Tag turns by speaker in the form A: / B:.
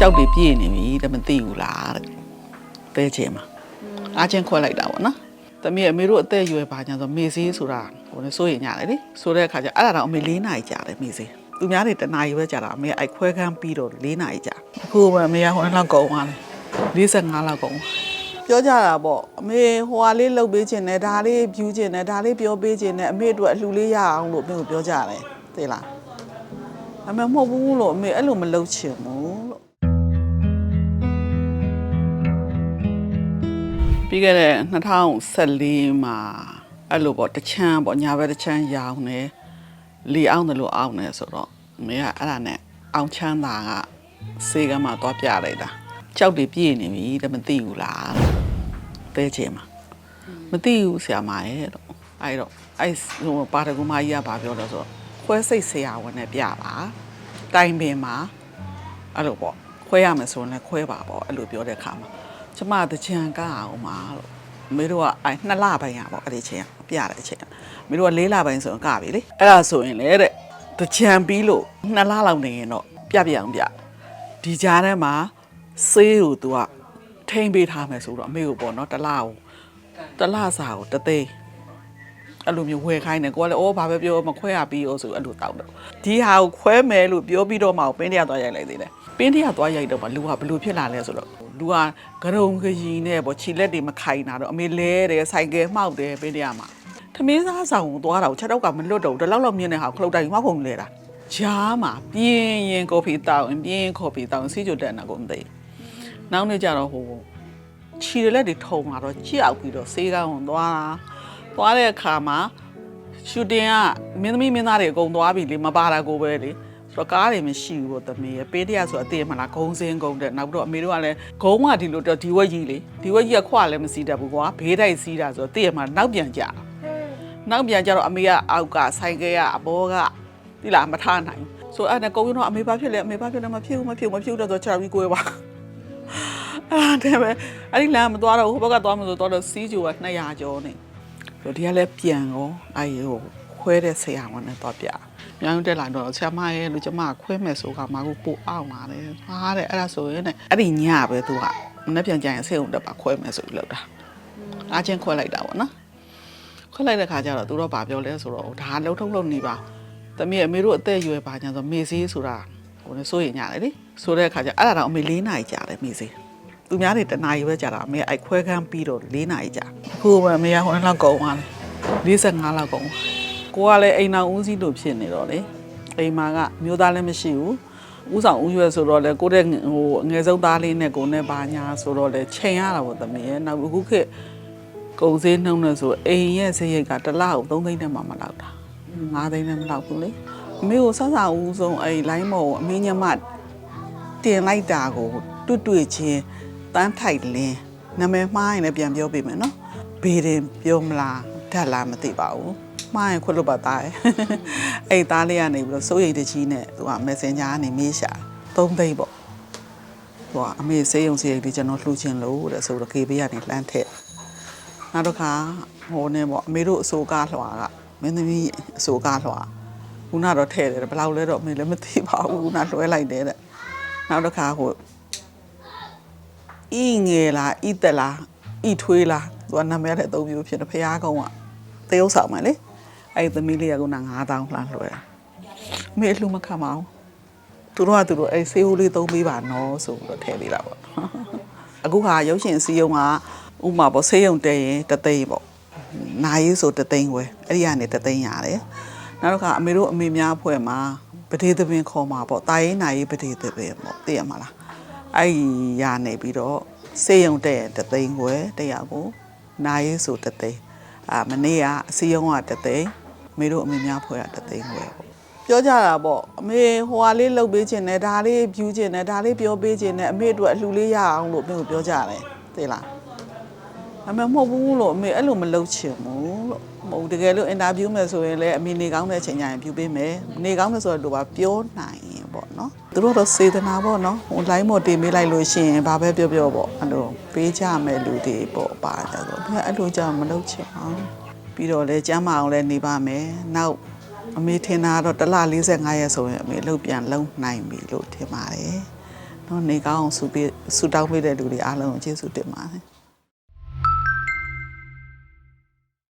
A: ကြောက်တွေပြည့်နေပြီတမသိဘူးလားတဲ့တဲချင်မှာအားချင်းခွဲလိုက်တာပေါ့နော်တမီးအမေတို့အသက်အရွယ်ပါညာဆိုမေစေးဆိုတာဟိုလေစိုးရင်ညာလေလေဆိုတဲ့အခါကျအဲ့ဒါတော့အမေ၄နာရီကြာတယ်မေစေးသူများတွေတနာရီပဲကြာတာအမေအိုက်ခွဲခန်းပြီးတော့၄နာရီကြာအခုပဲအမေကဟိုလောက်ကုန်သွားတယ်45လောက်ကုန်ပြောကြတာပေါ့အမေဟိုဟာလေးလှုပ်ပေးခြင်းနဲ့ဒါလေးဖြူခြင်းနဲ့ဒါလေးပြောပေးခြင်းနဲ့အမေတို့အလှူလေးရအောင်လို့အမေကိုပြောကြတယ်သိလားအမေမဟုတ်ဘူးလို့အမေအဲ့လိုမလုပ်ချင်ဘူး ပြီးခဲ့တဲ့2014မှာအဲ့လိုပေါ့တချမ်းပေါ့ညာဘက်တချမ်းရောင်းနေလီအောင်တယ်လို့အောင်နေဆိုတော့မင်းကအဲ့ဒါနဲ့အောင်ချမ်းသာကစေကမှသွားပြလိုက်တာကြောက်တွေပြည့်နေပြီတဲ့မသိဘူးလားတဲချင်မှာမသိဘူးဆရာမရဲ့တော့အဲ့တော့အဲ့ဟိုပါတကူမကြီးကဘာပြောလဲဆိုတော့ခွဲစိတ်ဆရာဝန်နဲ့ပြပါတိုင်ပင်မှာအဲ့လိုပေါ့ခွဲရမယ်ဆိုရင်လည်းခွဲပါပေါ့အဲ့လိုပြောတဲ့ခါမှာ ကျမတကြံကအောင်ပါလို့မေတို့ကအဲနှစ်လပိုင်းရပေါ့အဲ့ဒီချိန်ကပြတဲ့အချိန်ကမေတို့ကလေးလပိုင်းဆိုရင်ကပြီလေအဲ့ဒါဆိုရင်လေတဲ့တကြံပြီးလို့နှစ်လလောက်နေရင်တော့ပြပြအောင်ပြဒီကြားထဲမှာဆေးကို तू ကထိမ့်ပေးထားမယ်ဆိုတော့အမေကိုပေါ့နော်တစ်လကိုတစ်လစာကိုတစ်သိန်းအဲ့လိုမျိုးဝယ်ခိုင်းတယ်ကိုကလည်းအော်ဘာပဲပြောမခွဲရပြီးရောဆိုအဲ့လိုတောက်တော့ဒီဟာကိုခွဲမယ်လို့ပြောပြီးတော့မှပင်းတရားသွားရိုက်လိုက်သေးတယ်ပင်းတရားသွားရိုက်တော့မှလူကဘလို့ဖြစ်လာလဲဆိုတော့ လူကဂရုံခကြီးနဲ့ပေါ့ခြေလက်တွေမခိုင်တာတော့အမေလဲတယ်ဆိုင်ကယ်မှောက်တယ်ပင်းတရားမှာသမင်းစားဆောင်ကိုသွားတာကိုချက်တော့ကမလွတ်တော့ဘူးဒီလောက်လောက်မြင်တဲ့ဟာကိုခလုတ်တိုင်းမှောက်ကုန်လဲတာဂျားမှာပြင်းရင်ကော်ဖီတောက်ရင်ပြင်းရင်ကော်ဖီတောက်ရင်စီးကြတက်နေကုန်မသိဘူးနောက်နေ့ကျတော့ဟိုခြေလက်တွေထုံလာတော့ကြောက်ပြီးတော့ဆေးကောင်းကိုသွားတာသွားတဲ့အခါမှာရှူတင်ကမင်းသမီးမင်းသားတွေအကုန်သွားပြီလေမပါတာကိုပဲလေဆို တော့ကားတွေမရှိဘူးပေါ့သမီးရဲ့ပေးတရားဆိုအသေးမလားဂုံစင်းဂုံတဲ့နောက်တော့အမေတို့ကလည်းဂုံကဒီလိုတော့ဒီဝက်ကြီးလေဒီဝက်ကြီးကခွလည်းမစီးတတ်ဘူးကွာဘေးတိုက်စီးတာဆိုတော့တည့်ရမှာနောက်ပြန်ကြတာနောက်ပြန်ကြတော့အမေကအောက်ကဆိုင်ကဲကအဘောကဒီလားမထားနိုင်ဘူးဆိုအဲ့ဒါကုန်းတော့အမေဘာဖြစ်လဲအမေဘာဖြစ်လဲမဖြစ်ဘူးမဖြစ်ဘူးမဖြစ်ဘူးတော့ဆိုချာပြီးကိုယ်ပါအဲ့ဒါတည်းပဲအဲ့ဒီလမ်းမသွားတော့ဟိုဘက်ကသွားမလို့သွားတော့စီးကြိုက200ကျော်နေဆိုဒီကလည်းပြန်ရောအဲ့ဟို ခွဲတဲ့ဆရာဝန်နဲ့တော့ပြမြောင်းတက်လာတော့ဆရာမရဲ့လူကျမခွဲမယ်ဆိုကမကူပို့အောင်လာတယ်ဟာတဲ့အဲ့ဒါဆိုရင်တဲ့အဲ့ဒီညပဲသူကမနေ့ပြန်ကြရင်ဆေးုံတက်ပါခွဲမယ်ဆိုပြီးလောက်တာအားချင်းခွဲလိုက်တာပေါ့နော်ခွဲလိုက်တဲ့ခါကျတော့သူတော့ဗာပြောလဲဆိုတော့ဒါလှုပ်ထုတ်လုပ်နေပါတမီးအမေတို့အသက်အရွယ်ပါညာဆိုမေစေးဆိုတာဟိုလည်းစိုးရင်ညာလေလေဆိုတဲ့ခါကျအဲ့ဒါတော့အမေ၄နာရီကြာတယ်မေစေးသူများတွေတနာရီပဲကြာတာအမေအိုက်ခွဲခန်းပြီးတော့၄နာရီကြာအခုပဲအမေကဟိုလောက်ကုန်သွားတယ်45လောက်ကုန် ကိုကလည်းအိမ်တော်ဦးစီးလို့ဖြစ်နေတော့လေအိမ်မှာကမျိုးသားလည်းမရှိဘူးဦးဆောင်ဦးရွယ်ဆိုတော့လေကိုတဲ့ဟိုအငယ်ဆုံးသားလေးနဲ့ကိုနဲ့ပါညာဆိုတော့လေချိန်ရတာပေါ့သမီးရဲ့နောက်အခုခေတ်ကုန်စည်နှုံးနေဆိုအိမ်ရဲ့စရိတ်ကတစ်လကို3သိန်းနဲ့မှမလောက်တာ5သိန်းနဲ့မလောက်ဘူးလေအမေကိုဆဆဦးဆုံးအဲ့လိုင်းမော်ကိုအမေညမတင်လိုက်တာကိုတွတ်တွေ့ချင်းတန်းထိုက်လင်းနာမည်မှားရင်လည်းပြန်ပြောပေးမယ်နော်ဘေးတင်ပြောမလားဓာတ်လားမသိပါဘူး မှားရင်ခွတ်လို့ပါသားရဲ့အဲ့သားလေးကနေပြီးတော့စိုးရိမ်တကြီးနဲ့သူက Messenger ကနေမေးရှာသုံးသိန်းပေါ့သူကအမေစေးရုံစေးရိတ်လေးကျွန်တော်လှူချင်လို့တဲ့ဆိုတော့ KB ကနေလှမ်းထည့်နောက်တစ်ခါဟိုနေပေါ့အမေတို့အစိုးကားလွှာကမင်းသမီးအစိုးကားလွှာခုနတော့ထည့်တယ်ဘယ်လောက်လဲတော့အမေလည်းမသိပါဘူးခုနလွှဲလိုက်တယ်တဲ့နောက်တစ်ခါဟိုဤငယ်လားဤတက်လားဤထွေးလားသူကနာမည်တဲ့အသုံးမျိုးဖြစ်တယ်ဖះကုန်းကတရုပ်ဆောင်မယ်လေ အဲ့ဒီသမီးလေးကက9000လှမ်းလွှဲတာမေလှမခံမအောင်သူတို့ကသူတို့အဲ့ဆေးဟိုးလေးသုံးပေးပါနော်ဆိုပြီးတော့ထည့်ပေးတာပေါ့အခုခါရုပ်ရှင်စီယုံကဥမာပေါ့ဆေးရုံတဲရင်တသိန်းပေါ့နာရေးဆိုတသိန်းခွဲအဲ့ဒီကနေတသိန်းရတယ်နောက်တစ်ခါအမေတို့အမေများအဖွဲ့မှာပဒေသပင်ခေါ်မှာပေါ့တာရေးနာရေးပဒေသပင်ပေါ့သိရမှာလားအဲ့ဒီရနေပြီးတော့ဆေးရုံတဲရင်တသိန်းခွဲတရားကိုနာရေးဆိုတသိန်းအာမနေ့ကအစီယုံကတသိန်းအ မေတို့အမေများဖွဲ့ကတသိန်းခွဲပေါ့ပြောကြတာပေါ့အမေဟိုဟာလေးလှုပ်ပေးခြင်းနဲ့ဒါလေးဖြူခြင်းနဲ့ဒါလေးပြောပေးခြင်းနဲ့အမေတို့အလှူလေးရအောင်လို့အမေကိုပြောကြတယ်သိလားအမေမဟုတ်ဘူးလို့အမေအဲ့လိုမလုပ်ချင်ဘူးလို့မဟုတ်တကယ်လို့အင်တာဗျူးမယ်ဆိုရင်လည်းအမေနေကောင်းတဲ့အချိန်ကျရင်ဖြူပေးမယ်နေကောင်းတယ်ဆိုတော့တို့ပါပြောနိုင်ရင်ပေါ့နော်သူတို့တော့စေတနာပေါ့နော်ဟို line မော်တင်ပေးလိုက်လို့ရှိရင်ဘာပဲပြောပြောပေါ့အဲ့လိုပေးကြမယ်လူတွေပေါ့ပါကြဆိုဘယ်အဲ့လိုကြောင့်မလုပ်ချင်အောင် ပြီးတော့လဲကျမ်းမအောင်လဲနေပါမယ်နောက်အမေထင်တာကတော့တစ်လ45ရက်ဆိုရင်အမေလှုပ်ပြန်လုံနိုင်ပြီလို့ထင်ပါတယ်နော်နေကောင်းအောင်ဆုပေးဆုတောင်းပေးတဲ့လူတွေအားလုံးကိုကျေးဇူးတင်ပါတယ်